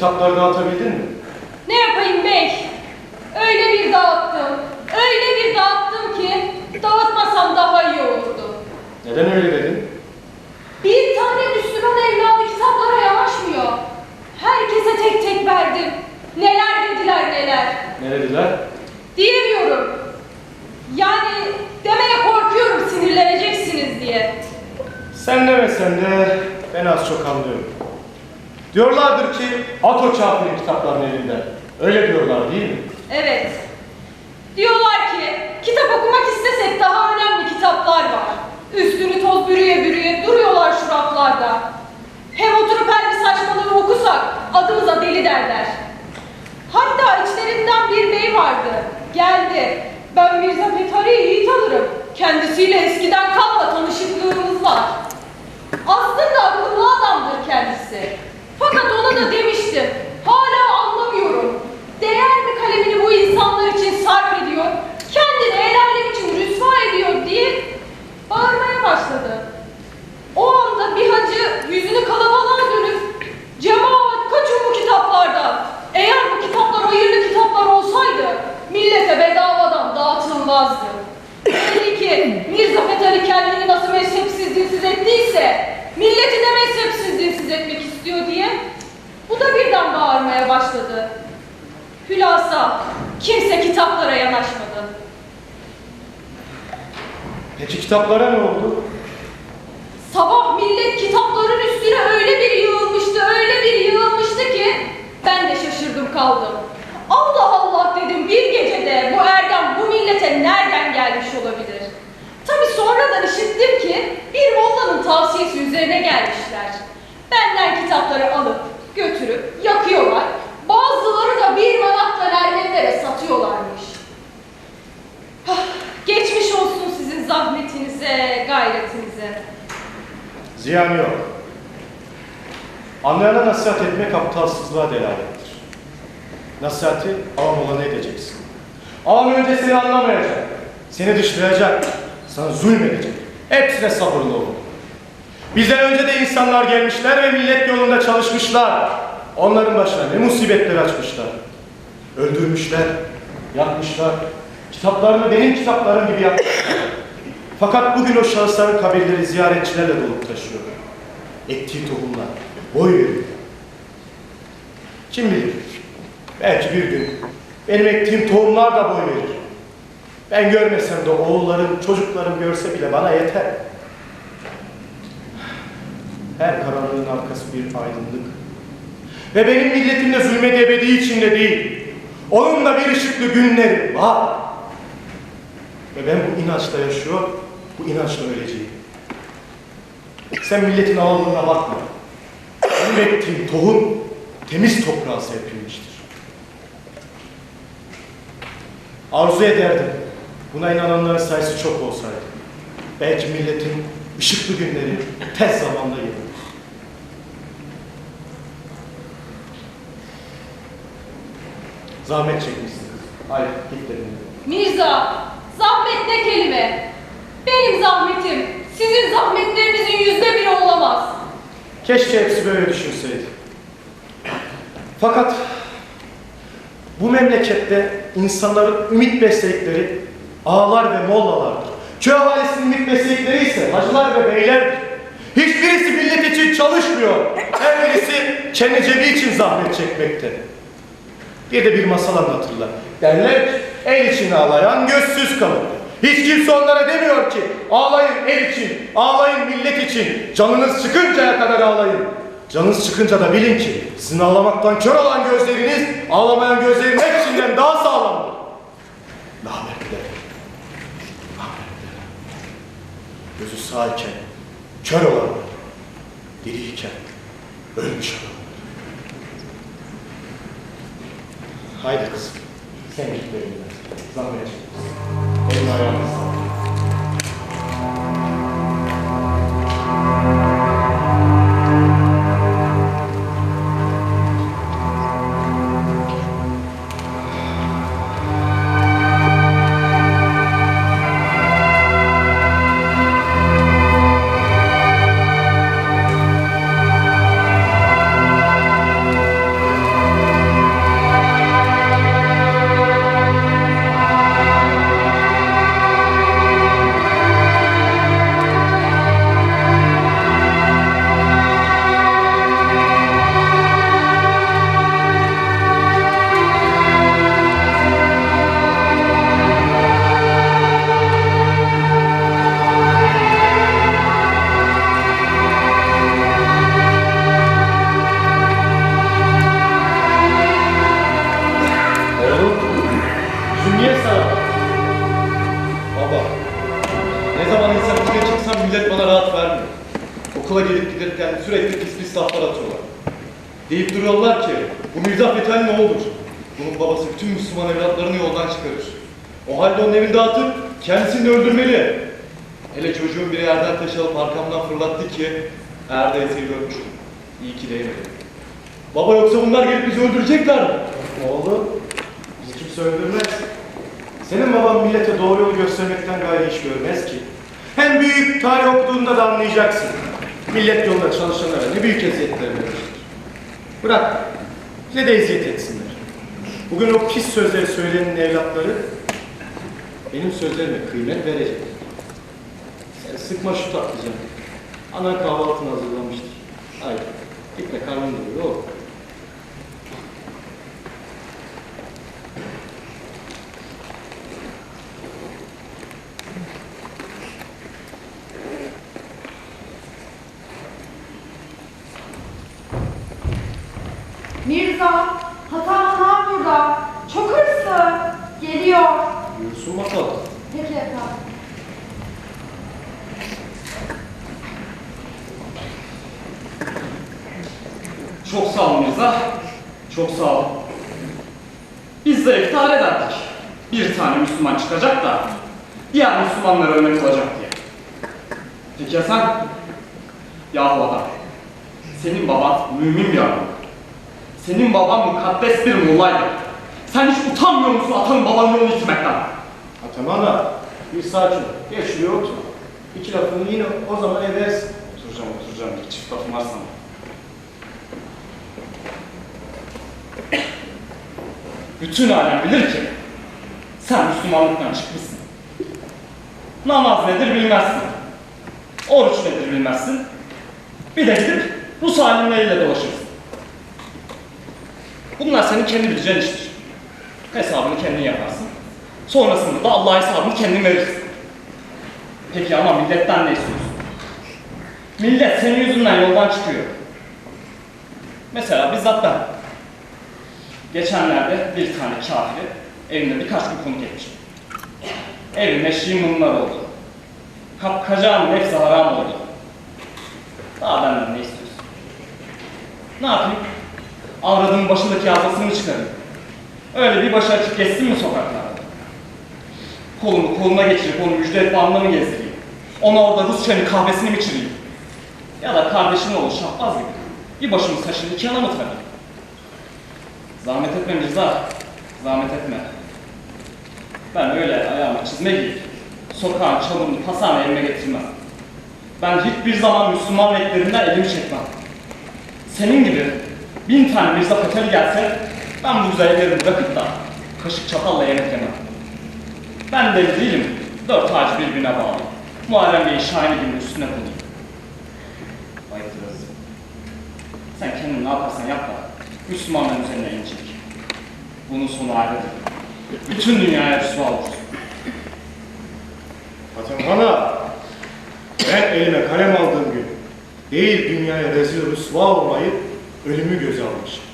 dağıtabildin mi? Ne yapayım bey? Öyle bir dağıttım, öyle bir dağıttım ki dağıtmasam daha iyi olurdu. Neden öyle dedin? Bir tane Müslüman evladı kitaplara yanaşmıyor. Herkese tek tek verdim. Neler dediler neler. Ne dediler? Diyemiyorum. Yani demeye korkuyorum sinirleneceksiniz diye. Sen demesen de ben az çok anlıyorum. Diyorlardır ki at o kafiri kitapların elinden. Öyle diyorlar değil mi? Evet. Diyorlar ki kitap okumak istesek daha önemli kitaplar var. Üstünü toz bürüye bürüye duruyorlar şu raflarda. Hem oturup her bir saçmalığı okusak adımıza deli derler. Hatta içlerinden bir bey vardı. Geldi. Ben Mirza Fethari'yi iyi tanırım. Kendisiyle eskiden kalma tanışıklığımız var. Aslında akıllı adamdır kendisi. Fakat ona da demiştim. Hala anlamıyorum. Değer mi kalemini bu insanlar için sarf ediyor? Kendini el alem için rüsva ediyor diye bağırmaya başladı. O anda bir hacı yüzünü kalabalığa dönüp Cemaat kaçın bu kitaplardan. Eğer bu kitaplar hayırlı kitaplar olsaydı millete bedavadan dağıtılmazdı. Belli ki Mirza Fethi kendini nasıl mezhepsiz dinsiz ettiyse milleti de mezhepsiz dinsiz etmek istiyor diye bu da birden bağırmaya başladı. Hülasa kimse kitaplara yanaşmadı. Peki kitaplara ne oldu? Sabah millet kitapların üstüne öyle bir yığılmıştı, öyle bir yığılmıştı ki ben de şaşırdım kaldım. Allah Allah dedim bir gecede bu erdem bu millete nereden gelmiş olabilir? Tabi sonradan işittim ki bir mollanın tavsiyesi üzerine gelmişler. Benden kitapları alıp götürüp yakıyorlar. Bazıları da bir manattan Ermenilere satıyorlarmış. Ziyanı yok. Anlayana nasihat etmek aptalsızlığa delalettir. Nasihati avam olana edeceksin. Avam önce seni anlamayacak, seni dışlayacak, sana zulmedecek. Hepsine sabırlı ol. Bizden önce de insanlar gelmişler ve millet yolunda çalışmışlar. Onların başına ne musibetler açmışlar. Öldürmüşler, yakmışlar. Kitaplarını benim kitaplarım gibi yapmışlar. Fakat bugün o şahısların kabirleri ziyaretçilerle dolup taşıyor. Ektiği tohumlar boy veriyor. Kim bilir? Belki bir gün benim ektiğim tohumlar da boy verir. Ben görmesem de oğullarım, çocuklarım görse bile bana yeter. Her karanlığın arkası bir aydınlık. Ve benim milletim de zulmet ebedi içinde değil. Onun da bir ışıklı günleri var. Ve ben bu inançla yaşıyor, bu inançla öleceğim. Sen milletin ağırlığına bakma. Benim tohum temiz toprağa serpilmiştir. Arzu ederdim. Buna inananların sayısı çok olsaydı. Belki milletin ışıklı günleri tez zamanda gelir. Zahmet çekmişsiniz. Hayır, git dedim. Mirza, zahmet ne kelime? Benim zahmetim, sizin zahmetlerinizin yüzde biri olamaz. Keşke hepsi böyle düşünseydi. Fakat bu memlekette insanların ümit besledikleri ağalar ve mollalardır. Köy ahalisinin ümit besledikleri ise hacılar ve beylerdir. Hiçbirisi millet için çalışmıyor. Her birisi kendi cebi için zahmet çekmekte. Bir de bir masal anlatırlar. Derler el için ağlayan gözsüz kalır. Hiç kimse onlara demiyor ki ağlayın el için, ağlayın millet için. Canınız çıkıncaya kadar ağlayın. Canınız çıkınca da bilin ki sizin ağlamaktan kör olan gözleriniz ağlamayan gözlerin hepsinden daha sağlamdır. Rahmetler. Rahmetler. Gözü sağ iken kör olan, diriyken ölmüş olan. Haydi kızım. Sen git benimle. Zahmet etme. Elini gelip giderken sürekli pis pis laflar atıyorlar. Deyip duruyorlar ki bu Mirza Fetal ne olur? Bunun babası bütün Müslüman evlatlarını yoldan çıkarır. O halde onun evini dağıtıp kendisini öldürmeli. Hele çocuğun bir yerden taş alıp arkamdan fırlattı ki eğer de eteği görmüştüm. İyi ki değmedi. Baba yoksa bunlar gelip bizi öldürecekler mi? Oğlum, bizi kimse öldürmez. Senin baban millete doğru yolu göstermekten gayrı iş görmez ki. Hem büyük tarih okuduğunda da anlayacaksın. Millet yolunda çalışanlara ne büyük eziyetler verir. Bırak, bize de eziyet etsinler. Bugün o pis sözleri söyleyenin evlatları benim sözlerime kıymet verecek. Sen sıkma şu tatlıcanı. Anan kahvaltını hazırlamıştır. Haydi, gitme karnın doyuyor oğlum. Mirza, Hasan Hasan burada. Çok hırslı. Geliyor. Yürüsün bakalım. Peki efendim. Çok sağ ol Mirza. Çok sağ ol. Biz de iftar ederdik. Bir tane Müslüman çıkacak da diğer Müslümanlar örnek olacak diye. Peki ya sen? Yahu adam. Senin baban mümin bir adam. Senin baban mukaddes bir mullaydı. Sen hiç utanmıyor musun atanın babanın yolunu itmekten? Atamana, bir sakin ol. Geç şuraya otur. İki lafını yine o zaman edersin. Oturacağım oturacağım. Bir çift lafım var sana. Bütün alem bilir ki sen Müslümanlıktan çıkmışsın. Namaz nedir bilmezsin. Oruç nedir bilmezsin. Bir de gidip Rus alimleriyle dolaşırsın. Bunlar senin kendi bileceğin iştir. Hesabını kendin yaparsın. Sonrasında da Allah'a hesabını kendin verirsin. Peki ama milletten ne istiyorsun? Millet senin yüzünden yoldan çıkıyor. Mesela bizzat ben. Geçenlerde bir tane kafiri evinde birkaç gün konuk etmişim. Evime şimunlar oldu. Kapkacağım nefsi haram oldu. Daha benden ne istiyorsun? Ne yapayım? Avradımın başındaki yazmasını çıkarayım. Öyle bir başı açık geçsin mi sokaklarda? Kolumu koluna geçirip onu müjde etmamla mı gezdireyim? Ona orada Rusçanın kahvesini mi içireyim? Ya da kardeşin olur şahbaz gibi. Bir başımın saçını iki yana mı takayım? Zahmet etme Mirza. Zahmet etme. Ben öyle ayağıma çizme giyip sokağın çamurunu pasağına elime getirmem. Ben hiçbir zaman Müslüman renklerinden elimi çekmem. Senin gibi bin tane Mirza Feteli gelse ben bu güzel ellerimi bırakıp da kaşık çatalla yemek yemem. Ben deli değilim. Dört ağacı birbirine bağlı. Muharrem Bey'in şahini gibi üstüne koyayım. Ayıptır. Sen kendin ne yaparsan yap da Müslümanların üzerine inecek. Bunun sonu ayrıdır. Bütün dünyaya rüsva olur. Atamana, ben elime kalem aldığım gün değil dünyaya rezil rüsva olmayı ölümü göze almışım.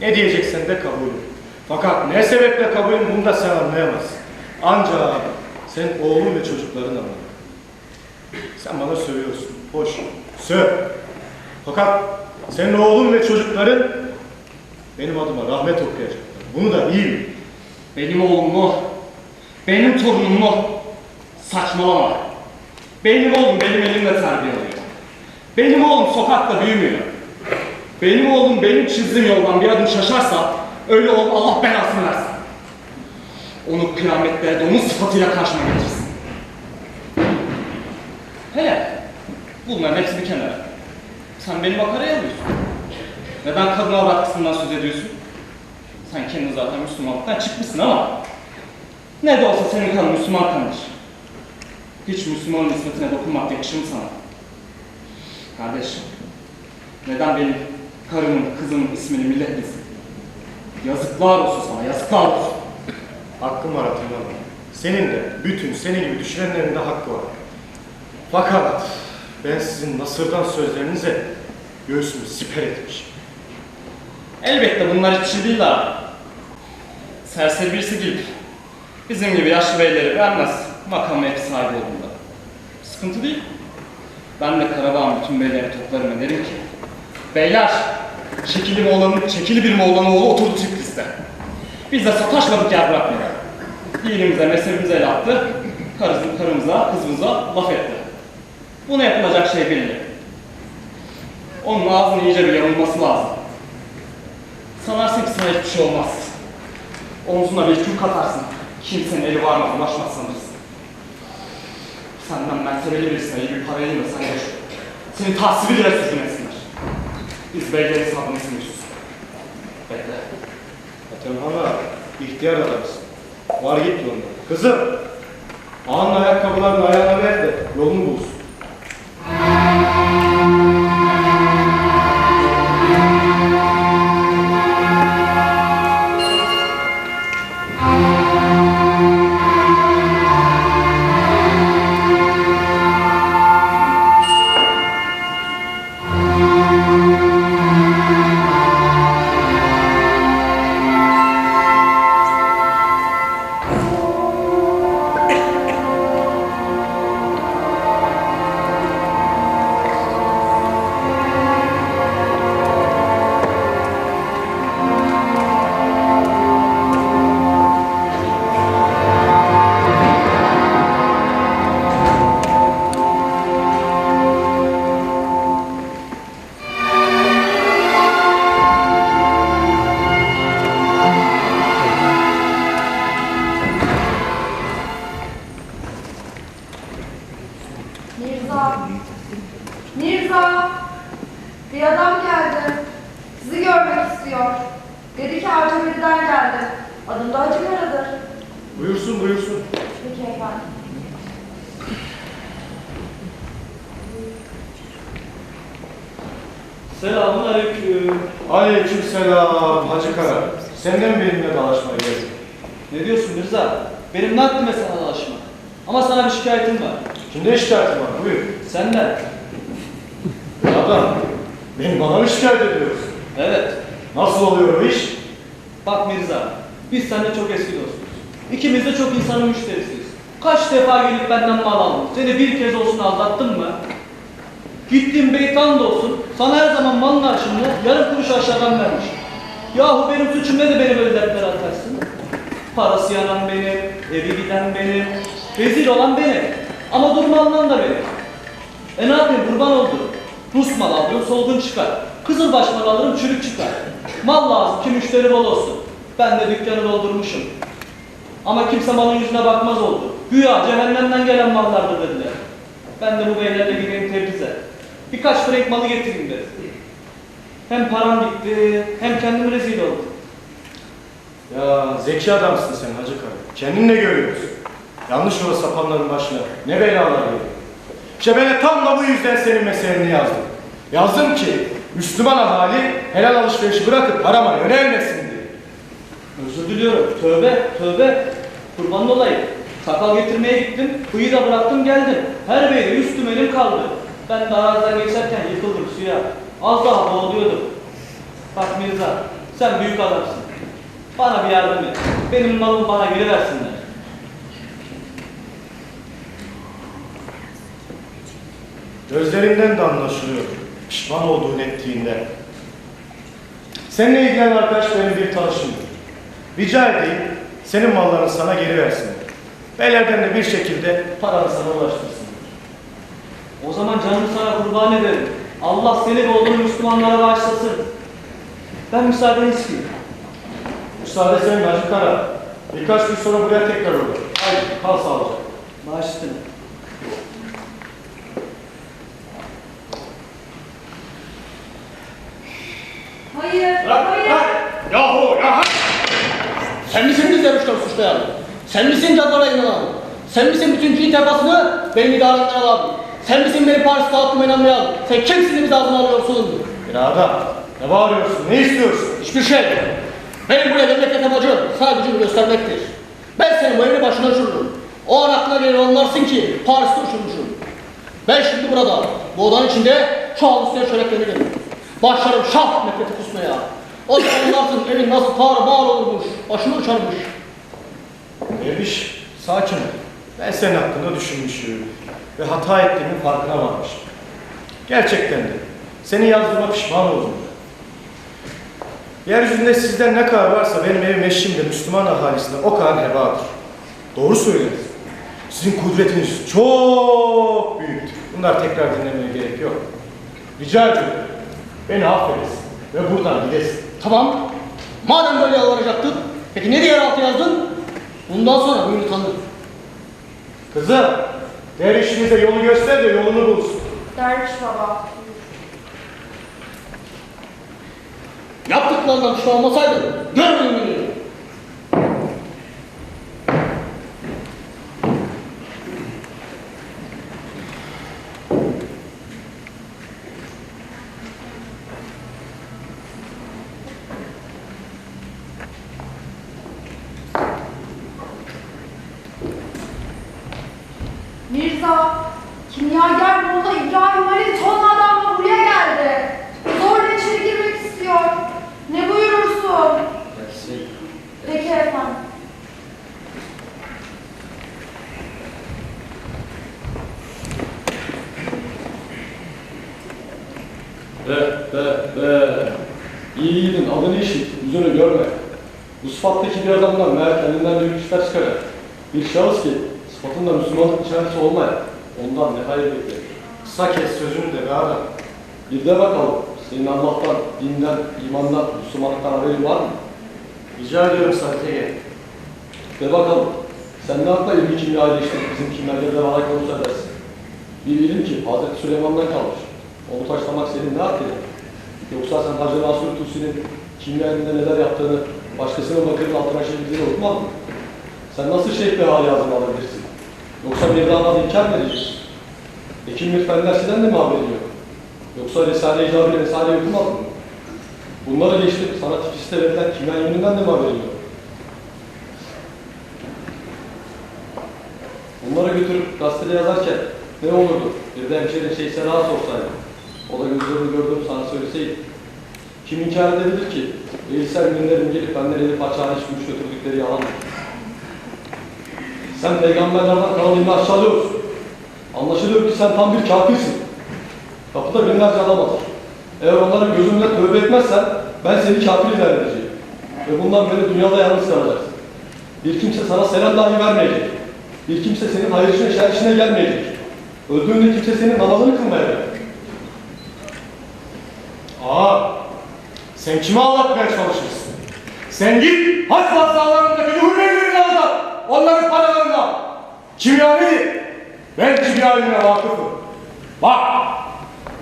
Ne diyeceksen de kabulüm. Fakat ne sebeple kabulüm bunu da sen anlayamazsın. Ancak sen oğlun ve çocukların anlar. Sen bana sövüyorsun. Hoş. Söv. Fakat senin oğlun ve çocukların benim adıma rahmet okuyacaklar. Bunu da bil. Benim oğlum mu? Benim torunum mu? Saçmalama. Benim oğlum benim elimle terbiye alıyor. Benim oğlum sokakta büyümüyor. Benim oğlum benim çizdiğim yoldan bir adım şaşarsa öyle oğlum Allah belasını versin. Onu kıyamette de onun sıfatıyla karşıma getirsin. Hele bunların hepsi bir kenara. Sen beni makaraya alıyorsun. Neden kadın avrat söz ediyorsun? Sen kendin zaten Müslümanlıktan çıkmışsın ama ne de olsa senin kanın Müslüman kanıdır. Hiç Müslümanın ismetine dokunmak yakışır mı sana? Kardeşim, neden benim karımın, kızımın ismini millet bilsin? Yazıklar olsun sana, yazıklar olsun. Hakkım var Atilla. Senin de, bütün senin gibi düşünenlerin de hakkı var. Fakat ben sizin nasırdan sözlerinize göğsümü siper etmişim. Elbette bunlar hiç şey değil abi. Serseri birisi gelip bizim gibi yaşlı beyleri vermez makamı hep sahibi olduğunda. Sıkıntı değil. Ben de Karabağ'ın bütün beylerini toplarım derim ki Beyler! Çekili Moğol'un, çekili bir Moğol'un oğlu oturdu Tiflis'te. Biz de sataşmadık yer bırakmadık. Dinimize, mezhebimize el attı. Karımıza, karımıza, kızımıza laf etti. Buna yapılacak şey belli. Onun ağzının iyice bir yarılması lazım. Sanarsın ki sana hiçbir şey olmaz. Omzuna bir kül katarsın. Kimsenin eli var mı ulaşmaz sanırsın. Senden mertebeli birisine iyi bir para elimesen geç. Seni tahsibi bile sürgün etsinler. Biz beylerin sabrını sınırız. Bekle. Zaten hala ihtiyar adamsın. Var git yoluna. Kızım. Ağanın ayakkabılarını ayağına ver de yolunu Mirza? Benim ne haddime sana dalaşma? Ama sana bir şikayetim var. Kimde şikayetin var? Buyur. Senden. Adam. Beni bana mı şikayet ediyorsun? Evet. Nasıl oluyor o iş? Bak Mirza, biz seninle çok eski dostuz. İkimiz de çok insanın müşterisiyiz. Kaç defa gelip benden mal aldın? Seni bir kez olsun aldattım mı? Gittiğim beytan da olsun, sana her zaman malın karşılığında yarım kuruş aşağıdan vermiş. Yahu benim suçum ne de beni böyle dertlere atarsın? Parası yanan benim, evi giden benim, rezil olan benim. Ama durma alınan da benim. E ne yapayım kurban oldu. Rus mal alıyorum solgun çıkar. Kızılbaş mal alırım çürük çıkar. Mal lazım ki müşteri bol olsun. Ben de dükkanı doldurmuşum. Ama kimse malın yüzüne bakmaz oldu. Güya cehennemden gelen mallardır dediler. Ben de bu beylerle gideyim Tebriz'e. Birkaç frank malı getireyim dedim. Hem param gitti, hem kendim rezil oldum. Ya zeki adamsın sen Hacı Kara. Kendin de görüyorsun. Yanlış yola sapanların başına ne belalar geliyor. İşte de tam da bu yüzden senin meseleni yazdım. Yazdım ki Müslüman ahali helal alışverişi bırakıp harama yönelmesin diye. Özür diliyorum. Tövbe, tövbe. Kurban olayım. Sakal getirmeye gittim, bıyığı da bıraktım geldim. Her beyde üstüm elim kaldı. Ben de aradan geçerken yıkıldım suya. Az daha boğuluyordum. Bak Mirza, sen büyük adamsın. Bana bir yardım et. Benim malımı bana geri versinler. Gözlerinden de anlaşılıyor. Pişman olduğun ettiğinde. Seninle ilgilenen arkadaş benim bir tanışımdır. Rica edeyim senin mallarını sana geri versinler. Beylerden de bir şekilde paranı sana ulaştırsın. O zaman canımı sana kurban ederim. Allah seni ve oğlunu Müslümanlara bağışlasın. Ben müsaadeni isteyeyim. Müsaade senin Hacı Kara. Birkaç gün sonra buraya tekrar olur. Haydi kal sağlıcakla. Bağış üstüne. Hayır, hayır. Yahu ya! Sen misin bizleri uçtan suçlayan? Sen misin cadlara inanan? Sen misin bütün Çin tefasını benim idaretten alan? Sen misin beni Paris'te hakkıma inanmayan? Sen kimsin bizi ağzına alıyorsun? Bir adam. Ne bağırıyorsun? Ne istiyorsun? Hiçbir şey. Benim buraya memleket amacım sadece göstermektir. Ben senin bu evini başına uçururum. O an aklına gelir anlarsın ki Paris'te uçurmuşum. Ben şimdi burada, bu odanın içinde şu üstüne çöreklenirim. Başlarım şah nefreti kusmaya. O zaman anlarsın evin nasıl tar bağır olurmuş, başını uçarmış. Derviş, sakin ol. Ben senin hakkında düşünmüşüm ve hata ettiğimin farkına varmışım. Gerçekten de. Seni yazdığıma pişman oldum. Yeryüzünde sizden ne kadar varsa benim evim eşim de Müslüman ahalisinde o kadar hebadır. Doğru söylüyorsunuz. Sizin kudretiniz çok büyüktür. Bunlar tekrar dinlemeye gerek yok. Rica ediyorum. Beni affedesin ve buradan gidesin. Tamam. Madem böyle yalvaracaktın, peki ne diye altı yazdın? Bundan sonra buyur tanır. Kızım, dervişimize yolu göster de yolunu bulsun. Derviş baba. Yaptıklarından pişman olmasaydın, görmeyin beni. Mirza, kimyager Molla İbrahim Halil tonla adamla buraya geldi. Zorla içeri girmek istiyor. Ne buyurursun? Peki efendim. Be be be. İyi yiğidin adını işit, yüzünü görme. Bu sıfattaki bir adamdan meğer kendinden büyük işler çıkarır. Bir şahıs ki sıfatında Müslümanlık içerisi olmayan, ondan ne hayır bekler. Kısa kes sözünü de be adam. Bir de bakalım, senin Allah'tan, dinden, imandan, Müslümanlıktan haberin var mı? Rica ediyorum Safiye. De bakalım, sen ne hakla ilmi kimya ilişkin bizim kimyagerle alakalı edersin? Bir ilim ki Hazreti Süleyman'dan kalmış. Onu taşlamak senin ne hakkın? Yoksa sen Hacı Nasur Tusi'nin kimya elinde neler yaptığını başkasının bakırın altına çevirdiğini unutmadın mı? Sen nasıl bir hali yazını alabilirsin? Yoksa Mevlana'da inkar mı edeceksin? Ekim Mirfen dersinden de mi haberin yok? Yoksa Risale-i Cami Risale'yi okumadın mı? Bunları geçtim, sana tifiste verilen kimya ilminden de mi haberin yok? Bunları götürüp gazetede yazarken ne olurdu? Bir de hemşehrin şey Sena sorsaydı. O da gözlerini gördüğümü sana söyleseydi. Kim inkar edebilir ki? Veysel günlerin gelip benden elif açağını içmiş götürdükleri yalandır. Sen peygamberlerden kalan ilmi aşağılıyorsun. Anlaşılıyor ki sen tam bir kafirsin. Kapıda binlerce adam atır. Eğer onların gözünde tövbe etmezsen ben seni kafir ilan edeceğim. Ve bundan beri dünyada yalnız kalacaksın. Bir kimse sana selam dahi vermeyecek. Bir kimse senin hayır işine, şer işine gelmeyecek. Öldüğünde kimse senin namazını kılmayacak. Aa, sen kimi anlatmaya çalışırsın? Sen git haç pastalarındaki hürmelerini aldat. Onların paralarını Kimya nedir? Ben kimya ilimine vakıfım. Bak,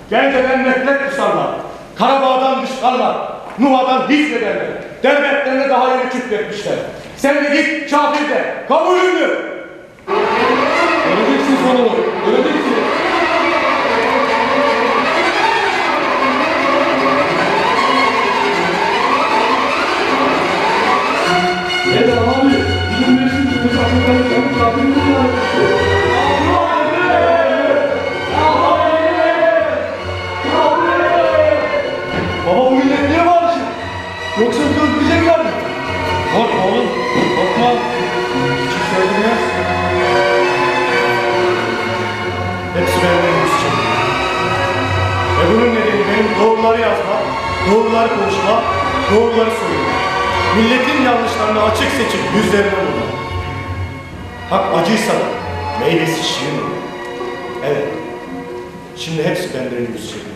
Gence'den nefret kusarlar. Karabağ'dan dışlarlar. Nuha'dan hiç ederler. Devletlerine daha yeni küfretmişler. Sen de git kafir de. Kabulünü. Göreceksin sonunu. Yoksa öldürecekler mi? Korkma oğlum, korkma. Hiç söylemez. Hepsi benden yüz çekiyor. Ve bunun nedeni benim doğruları yazma, doğruları konuşma, doğruları söyleme. Milletin yanlışlarını açık seçip yüzlerine vurma. Hak acıysa da meyvesi şirin olur. Evet, şimdi hepsi benden yüz çekiyor.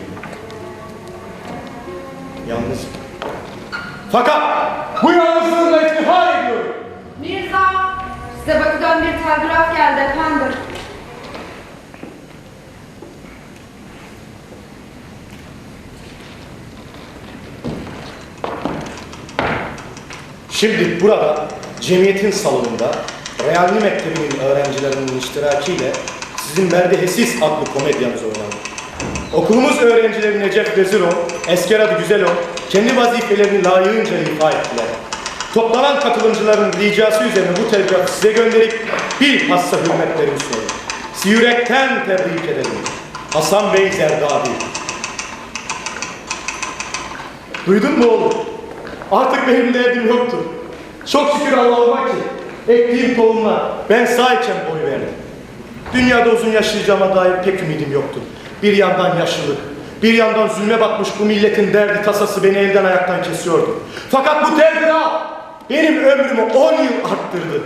Yalnız. Fakat bu yalnızlığımla iftihar ediyorum. Mirza, size Bakü'den bir telgraf geldi efendim. Şimdi burada cemiyetin salonunda Realli Mektebi'nin öğrencilerinin iştirakiyle sizin Merdihesiz adlı komedyanız oynandı. Okulumuz öğrencileri Necef Vezirov, Esker adı Güzelov kendi vazifelerini layığınca ifa ettiler. Toplanan katılımcıların ricası üzerine bu telgrafı size gönderip bilhassa hürmetlerimi sunuyorum. Yürekten tebrik ederim. Hasan Bey Zerdabi. Duydun mu oğlum? Artık benim derdim yoktur. Çok şükür Allah'ıma ki ektiğim tohumla ben sağ iken boy verdim. Dünyada uzun yaşayacağıma dair pek ümidim yoktu. Bir yandan yaşlılık, bir yandan zulme batmış bu milletin derdi tasası beni elden ayaktan kesiyordu. Fakat bu derdi benim ömrümü 10 yıl arttırdı.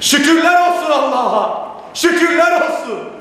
Şükürler olsun Allah'a. Şükürler olsun.